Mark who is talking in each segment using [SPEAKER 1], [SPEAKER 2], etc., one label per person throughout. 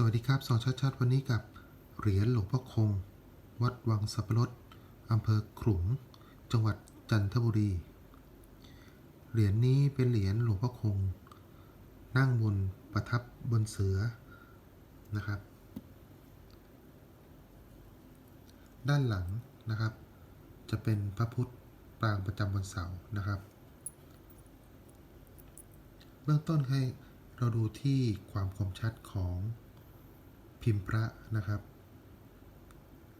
[SPEAKER 1] สวัสดีครับสอนชัดๆวันนี้กับเหรียญหลวงพ่อคง วัดวังสับปะรดอำเภอขลุง จังหวัดจันทบุรี เหรียญนี้เป็นเหรียญหลวงพ่อคง นั่งบนประทับบนเสือนะครับ ด้านหลังนะครับ จะเป็นพระพุทธปรางประจำวันเสาร์นะครับ เบื้องต้นให้เราดูที่ความคมชัดของ พิมพ์พระนะครับ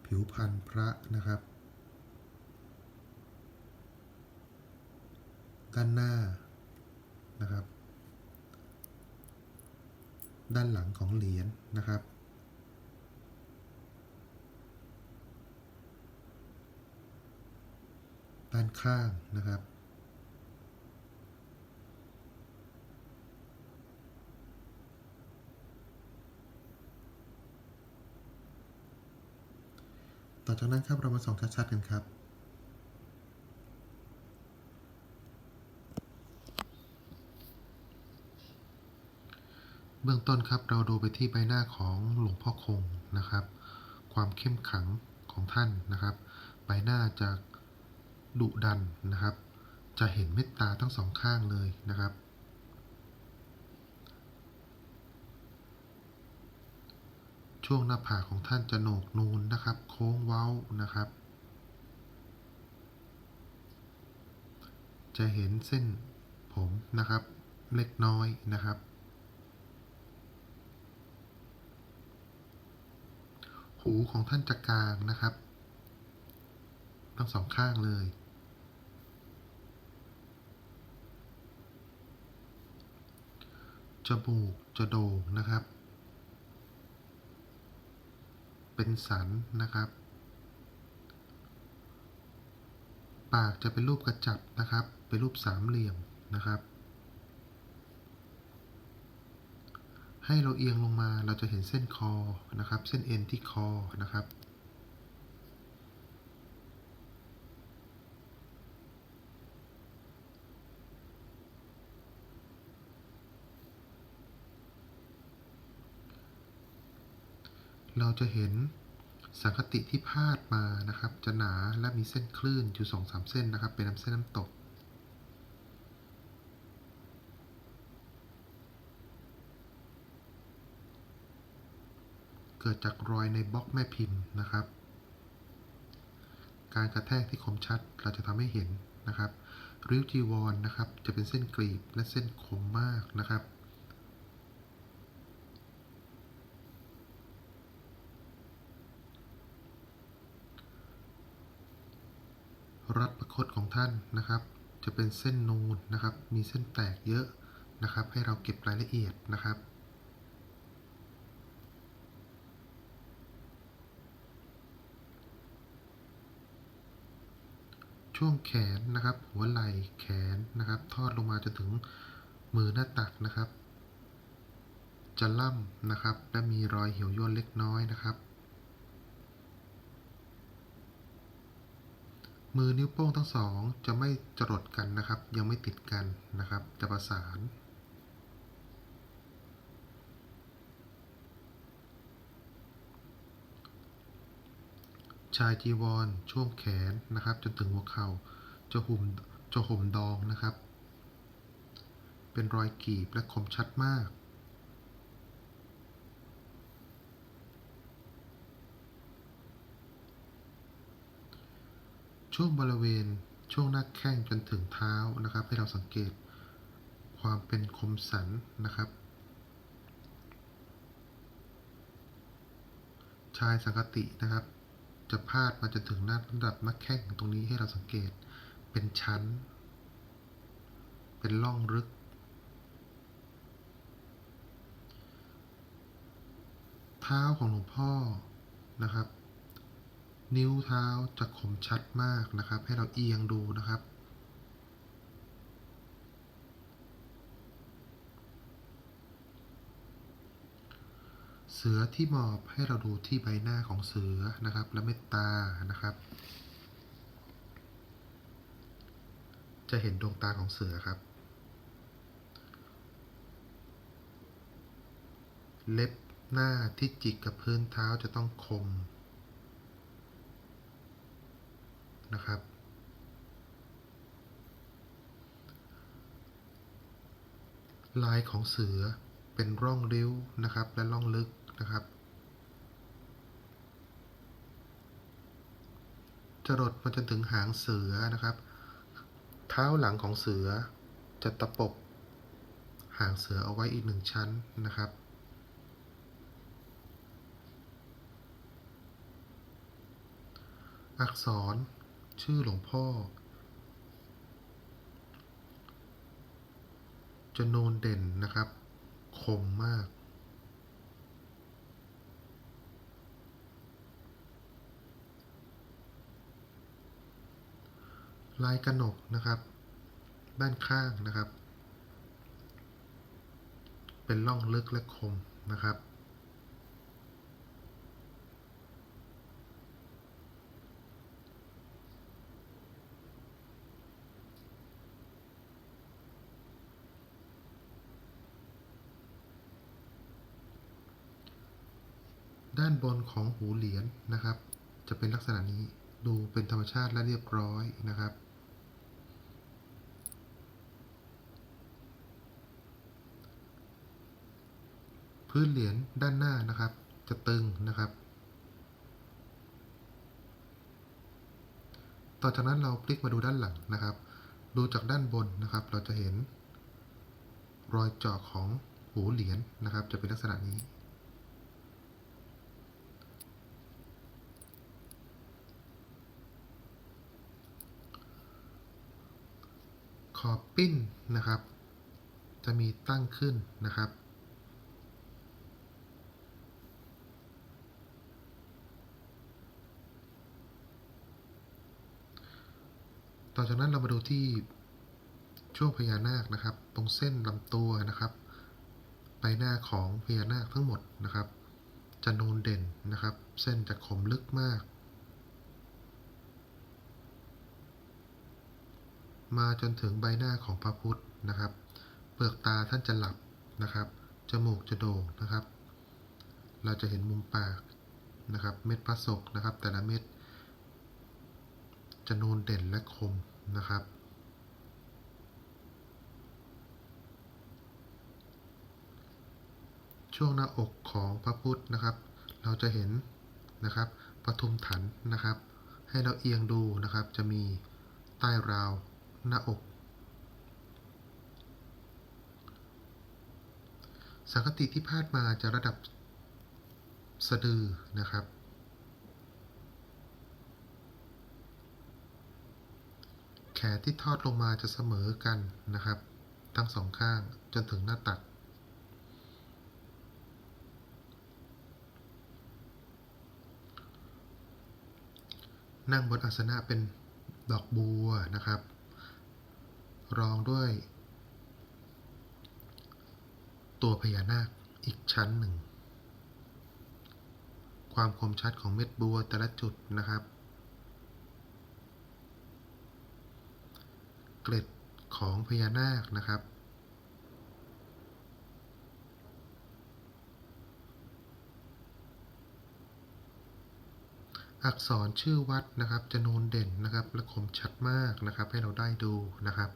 [SPEAKER 1] ผิวพันธ์พระนะครับ ด้านหน้านะครับ ด้านหลังของเหรียญนะครับด้านข้างนะครับ ต่อจากนั้นครับ เรามาส่องชัดๆกันครับ เบื้องต้นครับเราดูไปที่ใบหน้าของหลวงพ่อคงนะครับ ความเข้มขังของท่านนะครับ ใบหน้าจะดุดันนะครับ จะเห็นเมตตาทั้งสองข้างเลยนะครับ ช่วงหน้าผากของท่านจะโหนกนูนนะครับ โค้งเว้านะครับ จะเห็นเส้นผมนะครับ เล็กน้อยนะครับ หูของท่านจะกลางนะครับ ทั้งสองข้างเลยจมูกจะโด่งนะครับ เป็นสันนะครับ ปากจะเป็นรูปกระจับนะครับ เป็นรูปสามเหลี่ยมนะครับ ให้เราเอียงลงมาเราจะเห็นเส้นคอนะครับ เส้นเอ็นที่คอนะครับ เราจะเห็นสังคติที่พาดมานะครับ จะหนาและมีเส้นคลื่นอยู่สองสามเส้นนะครับ เป็นน้ำเส้นน้ำตก เกิดจากรอยในบล็อกแม่พิมพ์นะครับ การกระแทกที่คมชัดเราจะทำให้เห็นนะครับ ริ้วจีวรนนะครับ จะเป็นเส้นกรีบและเส้นคมมากนะครับ รัดประคตของท่านนะครับ จะเป็นเส้นนูนนะครับ มีเส้นแตกเยอะนะครับ ให้เราเก็บรายละเอียดนะครับช่วงแขนนะครับ หัวไหล่แขนนะครับ ทอดลงมาจนถึงมือหน้าตักนะครับ จะล่ำนะครับ และมีรอยเหี่ยวย่นเล็กน้อยนะครับ มือนิ้วโป้งทั้งสองจะไม่จรดกันนะครับ ยังไม่ติดกันนะครับ จะประสาน ชายจีวร ช่วงแขนนะครับ จนถึงหัวเข่าจะห่มจะห่มดองนะครับ เป็นรอยกีบและคมชัดมาก ช่วงบริเวณช่วงหน้าแข้งจนถึงเท้านะครับ ให้เราสังเกตความเป็นคมสันนะครับ ชายสังกตินะครับ จะพาดมาจนถึงหน้าระดับหน้าแข้งตรงนี้ให้เราสังเกตเป็นชั้น เป็นร่องลึก เท้าของหลวงพ่อนะครับ นิ้วเท้าจะคมชัดมากนะครับ ให้เราเอียงดูนะครับ เสือที่มอบให้เราดูที่ใบหน้าของเสือนะครับ และเมตตานะครับ จะเห็นดวงตาของเสือครับ เล็บหน้าที่จิกกับพื้นเท้าจะต้องคม นะครับ ลายของเสือเป็นร่องริ้วนะครับ และร่องลึกนะครับ จรดมาจนถึงหางเสือนะครับ เท้าหลังของเสือจะตะปบหางเสือเอาไว้อีกหนึ่งชั้นนะครับอักษร ชื่อหลวงพ่อ จะโนนเด่นนะครับ คมมาก ลายกระหนกนะครับ ด้านข้างนะครับ เป็นร่องลึกและคมนะครับ ด้านบนของหูเหรียญนะครับ จะเป็นลักษณะนี้ดูเป็นธรรมชาติและเรียบร้อยนะครับ พื้นเหรียญด้านหน้านะครับ จะตึงนะครับ ต่อจากนั้นเราพลิกมาดูด้านหลังนะครับ ดูจากด้านบนนะครับ เราจะเห็น รอยเจาะของหูเหรียญนะครับ จะเป็นลักษณะนี้ ขอบปิ้นนะครับ จะมีตั้งขึ้นนะครับ ต่อจากนั้นเรามาดูที่ช่วงพญานาคนะครับ ตรงเส้นลำตัวนะครับ ใบหน้าของพญานาคทั้งหมดนะครับ จะนูนเด่นนะครับ เส้นจะคมลึกมาก มาจนถึงใบหน้าของพระพุทธนะครับ เปลือกตาท่านจะหลับนะครับ จมูกจะโด่งนะครับ เราจะเห็นมุมปากนะครับ เม็ดพระศกนะครับ แต่ละเม็ดจะนูนเด่นและคมนะครับ ช่วงหน้าอกของพระพุทธนะครับ เราจะเห็นนะครับปทุมฐานนะครับ ให้เราเอียงดูนะครับ จะมีใต้ราว หน้าอก สังคติที่พาดมาจะระดับสะดือนะครับ แขนที่ทอดลงมาจะเสมอกันนะครับ ทั้งสองข้างจนถึงหน้าตัดนั่งบนอาสนะเป็นดอกบัวนะครับ รองด้วย ตัวพญานาคอีกชั้นหนึ่ง ความคมชัดของเม็ดบัวแต่ละจุดนะครับ เกล็ดของพญานาคนะครับอักษรชื่อวัดนะครับจะนูนเด่นนะครับและคมชัดมากนะครับ ให้เราได้ดูนะครับ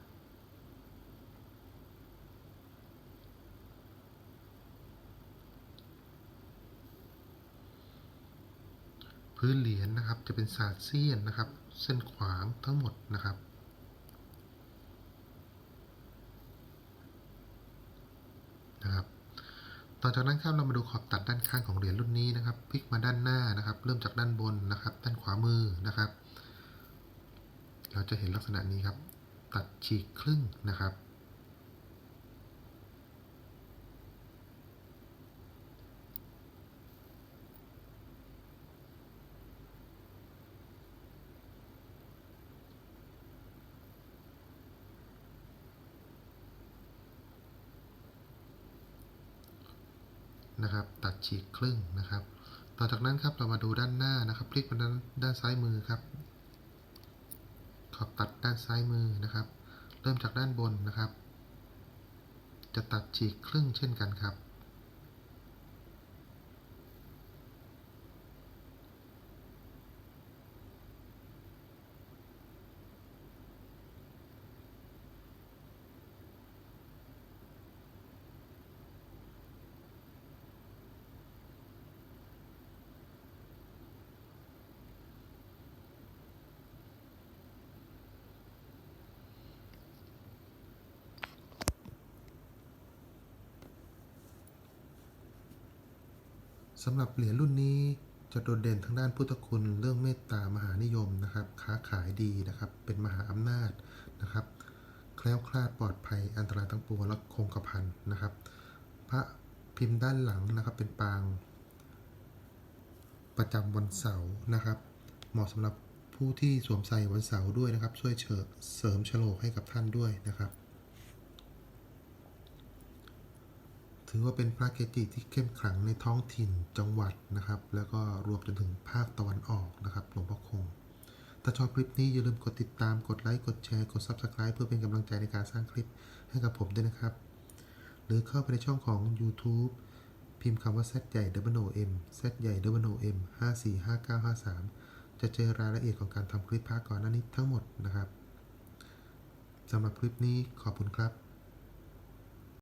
[SPEAKER 1] พื้นเหรียญนะครับ จะเป็นศาสตร์เสี้ยนนะครับ เส้นขวางทั้งหมดนะครับ นะครับ ต่อจากนั้นครับเรามาดูขอบตัดด้านข้างของเหรียญรุ่นนี้นะครับพลิกมาด้านหน้านะครับ เริ่มจากด้านบนนะครับ ด้านขวามือนะครับ เราจะเห็นลักษณะนี้ครับ ตัดฉีกครึ่งนะครับ นะครับ ตัดฉีกครึ่งนะครับ ต่อจากนั้นครับเรามาดูด้านหน้านะครับ พลิกไปด้านด้านซ้ายมือครับ ขอบตัดด้านซ้ายมือนะครับ เริ่มจากด้านบนนะครับ จะตัดฉีกครึ่งเช่นกันครับ สำหรับเหรียญรุ่นนี้จะโดดเด่นทางด้านพุทธคุณเรื่องเมตตามหานิยมนะครับ ค้าขายดีนะครับ เป็นมหาอำนาจนะครับ แคล้วคลาดปลอดภัยอันตรายทั้งปวงและคงกระพันนะครับ พระพิมพ์ด้านหลังนะครับเป็นปาง ประจำวันเสาร์นะครับ เหมาะสำหรับผู้ที่สวมใส่วันเสาร์ด้วยนะครับ ช่วยเเสริมฉลกให้กับท่านด้วยนะครับ ถือว่าเป็นพระเกจิที่เข้มขลังในท้องถิ่นจังหวัดนะครับ แล้วก็รวมจนถึงภาคตะวันออกนะครับหลวงพ่อคง ถ้าชอบคลิปนี้อย่าลืมกดติดตามกดไลค์กดแชร์กด Subscribe เพื่อเป็นกำลังใจในการสร้างคลิปให้กับผมด้วยนะครับ หรือเข้าไปในช่องของ YouTube พิมพ์คำว่า Z ใหญ่ W O M Z ใหญ่ W O M 545953 จะเจอรายละเอียดของการทำคลิปภาคก่อนหน้านี้ทั้งหมดนะครับสำหรับคลิปนี้ขอบคุณครับ